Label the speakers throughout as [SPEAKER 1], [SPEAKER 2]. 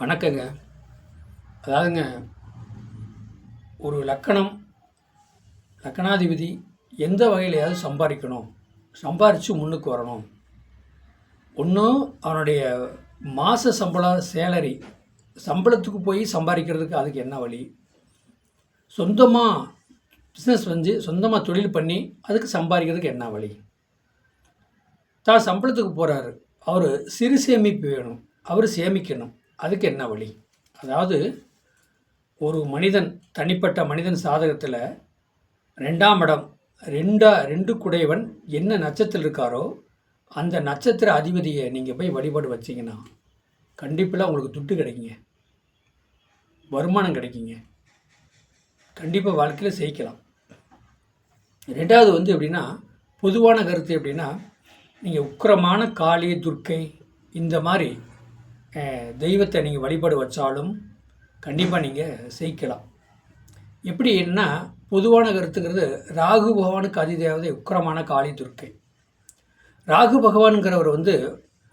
[SPEAKER 1] வணக்கங்க. அதாவதுங்க ஒரு லக்கணம் லக்கணாதிபதி எந்த வகையிலையாவது சம்பாதிக்கணும் சம்பாரித்து முன்னுக்கு வரணும். ஒன்றும் அவனுடைய மாத சம்பளம் சேலரி சம்பளத்துக்கு போய் சம்பாதிக்கிறதுக்கு அதுக்கு என்ன வழி? சொந்தமாக பிஸ்னஸ் வந்து சொந்தமாக தொழில் பண்ணி அதுக்கு சம்பாதிக்கிறதுக்கு என்ன வழி? தான் சம்பளத்துக்கு போகிறாரு அவர் சிறு சேமிப்பு வேணும். அவர் சேமிக்கணும். அதுக்கு என்ன வழி? அதாவது ஒரு மனிதன் தனிப்பட்ட மனிதன் சாதகத்தில் ரெண்டாம் இடம் ரெண்டா ரெண்டு குடையவன் என்ன நட்சத்திரம் இருக்காரோ அந்த நட்சத்திர அதிபதியை நீங்கள் போய் வழிபாடு வச்சிங்கன்னா கண்டிப்பாக உங்களுக்கு துட்டு கிடைக்குங்க. வருமானம் கிடைக்குங்க. கண்டிப்பாக வாழ்க்கையில் ஜெயிக்கலாம் ரெண்டாவது வந்து எப்படின்னா பொதுவான கருத்து எப்படின்னா நீங்கள் உக்கிரமான காளி துர்க்கை இந்த மாதிரி தெய்வத்தை நீங்கள் வழிபாடு வச்சாலும் கண்டிப்பாக நீங்கள் சேகிக்கலாம் எப்படி என்ன பொதுவான கருத்துங்கிறது ராகு பகவானுக்கு அதிதேவதை உக்கிரமான காளி துர்க்கை. ராகு பகவானுங்கிறவர் வந்து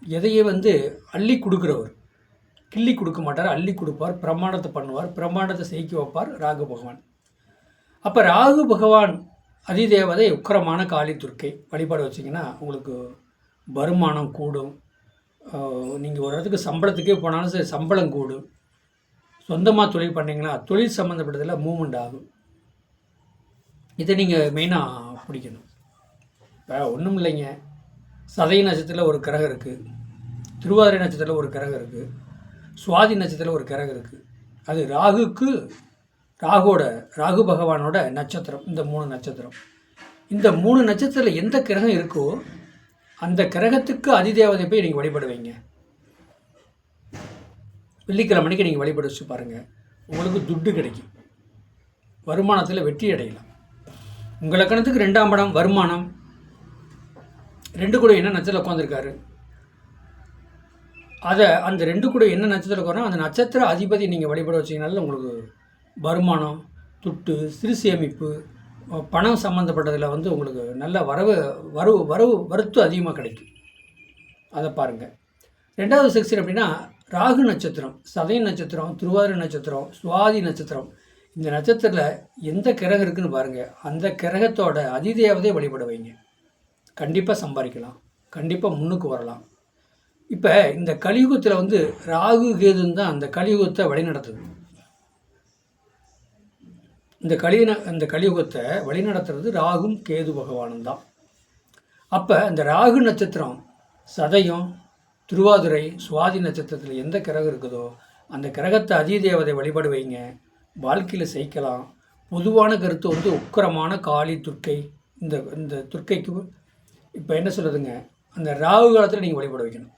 [SPEAKER 1] எதையே வந்து அள்ளி கொடுக்குறவர். கிள்ளி கொடுக்க மாட்டார் அள்ளி கொடுப்பார் பிரமாணத்தை பண்ணுவார் பிரமாணத்தை செய்க்கி வைப்பார் ராகு பகவான். அப்போ ராகு பகவான் அதிதேவதை உக்கிரமான காளி துர்க்கை வழிபாடு வச்சிங்கன்னா உங்களுக்கு வருமானம் கூடும் நீங்கள் ஒரு இடத்துக்கு சம்பளத்துக்கே போனாலும் சரி சம்பளம் கூடும் சொந்தமாக தொழில் பண்ணிங்கன்னா தொழில் சம்மந்தப்பட்டதில் மூவ்மெண்ட் ஆகும். இதை நீங்கள் மெயினாக பிடிக்கணும். இப்போ ஒன்றும் இல்லைங்க. சதய நட்சத்திரத்தில் ஒரு கிரகம் இருக்குது திருவாதிரை நட்சத்திரத்தில் ஒரு கிரகம் இருக்குது சுவாதி நட்சத்திரத்தில் ஒரு கிரகம் இருக்குது அது ராகுக்கு ராகுவோட ராகு பகவானோட நட்சத்திரம் இந்த மூணு நட்சத்திரம். இந்த மூணு நட்சத்திரத்தில் எந்த கிரகம் இருக்கோ அந்த கிரகத்துக்கு அதிதேவதை போய் நீங்கள் வழிபடுவீங்க. வெள்ளிக்கிழமைக்கு நீங்கள் வழிபட வச்சு பாருங்கள் உங்களுக்கு துட்டு கிடைக்கும். வருமானத்தில் வெற்றி அடையலாம். உங்கள் லக்கணத்துக்கு ரெண்டாம் படம் வருமானம். ரெண்டு கூட என்ன நட்சத்திரம் உட்காந்துருக்காரு அதை அந்த ரெண்டு கூட என்ன நட்சத்திரம் உட்காரோ அந்த நட்சத்திர அதிபதி நீங்கள் வழிபட வச்சீங்கனால உங்களுக்கு வருமானம் துட்டு சிறு சேமிப்பு பணம் சம்மந்தப்பட்டதில் வந்து உங்களுக்கு நல்ல வரவு வரவு வரவு வரத்து அதிகமாக கிடைக்கும். அதை பாருங்கள் ரெண்டாவது செக்ஷன் அப்படின்னா ராகு நட்சத்திரம் சதய நட்சத்திரம் திருவாதிரை நட்சத்திரம் சுவாதி நட்சத்திரம் இந்த நட்சத்திரத்தில் எந்த கிரகம் இருக்குதுன்னு பாருங்கள் அந்த கிரகத்தோட அதிதேவதையை வழிபட வைங்க. கண்டிப்பாக சம்பாதிக்கலாம். கண்டிப்பாக முன்னுக்கு வரலாம். இப்போ இந்த கலியுகத்தில் வந்து ராகு கேதுன்னு தான் அந்த கலியுகத்தை வழிநடத்துது. இந்த கலின இந்த கலியுகத்தை வழிநடத்துறது ராகும் கேது பகவானும் தான் அப்போ இந்த ராகு நட்சத்திரம் சதயம் திருவாதிரை சுவாதி நட்சத்திரத்தில் எந்த கிரகம் இருக்குதோ அந்த கிரகத்தை அதிதேவதை வழிபாடு வைங்க. வாழ்க்கையில் சேர்க்கலாம் பொதுவான கருத்து வந்து உக்கிரமான காளி துர்க்கை. இந்த இந்த துர்க்கைக்கு இப்போ என்ன சொல்கிறதுங்க அந்த ராகு காலத்தில் நீங்கள் வழிபாடு வைக்கணும்.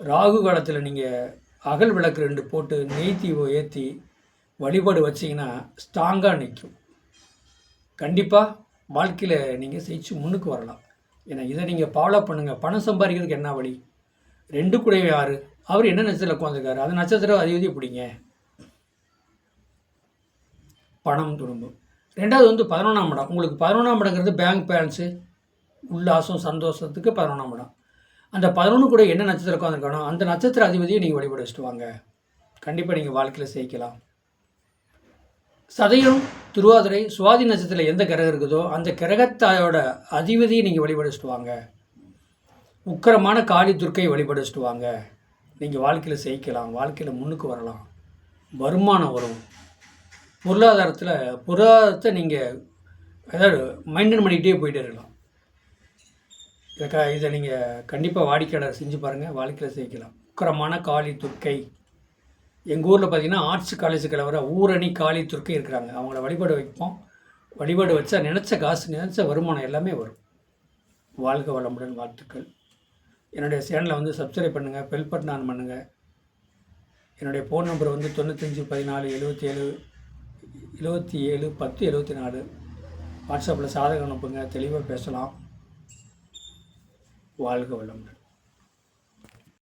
[SPEAKER 1] ராகு காலத்தில் நீங்கள் அகல் விளக்கு ரெண்டு போட்டு நெய் ஏற்றி வழிபாடு வச்சிங்கன்னா ஸ்ட்ராங்காக நிற்கும் கண்டிப்பாக வாழ்க்கையில் நீங்கள் ஜெயிச்சு முன்னுக்கு வரலாம். ஏன்னா இதை நீங்கள் ஃபாலோ பண்ணுங்கள் பணம் சம்பாதிக்கிறதுக்கு என்ன வழி? ரெண்டு கூடவே யார்? அவர் என்ன நட்சத்திரத்தில் உட்காந்துருக்காரு அந்த நட்சத்திரம் அதிபதி பிடிங்க. பணம் துரும்பும். ரெண்டாவது வந்து பதினொன்றாம் இடம். உங்களுக்கு பதினொன்றாம் இடங்கிறது பேங்க் பேலன்ஸு உல்லாசம் சந்தோஷத்துக்கு பதினொன்றாம் இடம். அந்த பதினொன்று கூட என்ன நட்சத்திரம் உட்காந்துருக்கானோ அந்த நட்சத்திர அதிபதியை நீங்கள் வழிபட வச்சுட்டு வாங்க. கண்டிப்பாக நீங்கள் வாழ்க்கையில் ஜெயிக்கலாம். சதயம் திருவாதிரை சுவாதி நட்சத்திரத்தில் எந்த கிரகம் இருக்குதோ அந்த கிரகத்தாயோட அதிபதியை நீங்கள் வழிபடிச்சுட்டு வாங்க. உக்கிரமான காளி துர்க்கை வழிபடிச்சுட்டு வாங்க. நீங்கள் வாழ்க்கையில் ஜெயிக்கலாம் வாழ்க்கையில் முன்னுக்கு வரலாம். வருமானம் வரும். பொருளாதாரத்தில் பொருளாதாரத்தை நீங்கள் அதாவது மெயின்டைன் பண்ணிக்கிட்டே போயிட்டே இருக்கலாம். இதை இதை நீங்கள் கண்டிப்பாக வாடிக்கையாளர் செஞ்சு பாருங்கள் வாழ்க்கையில் ஜெயிக்கலாம் உக்கரமான காளி துர்க்கை. எங்கள் ஊரில் பார்த்தீங்கன்னா ஆர்ட்ஸ் காலேஜ் வர ஊரணி காளி துர்க்கை இருக்கிறாங்க. அவங்கள வழிபாடு வைப்போம். வழிபாடு வச்சா நினச்ச காசு நினச்ச வருமானம் எல்லாமே வரும். வாழ்க வளமுடன் வாழ்த்துக்கள். என்னுடைய சேனலை வந்து சப்ஸ்கிரைப் பண்ணுங்கள் பெல் பட்டன் ஆன் பண்ணுங்கள் என்னுடைய ஃபோன் நம்பர் வந்து தொண்ணூத்தஞ்சு பதினாலு எழுபத்தி ஏழு எழுபத்தி ஏழு பத்து எழுபத்தி நாலு வாட்ஸ்அப்பில் சாதகம் அனுப்புங்க தெளிவாக பேசலாம். வாழ்க வளமுடன்.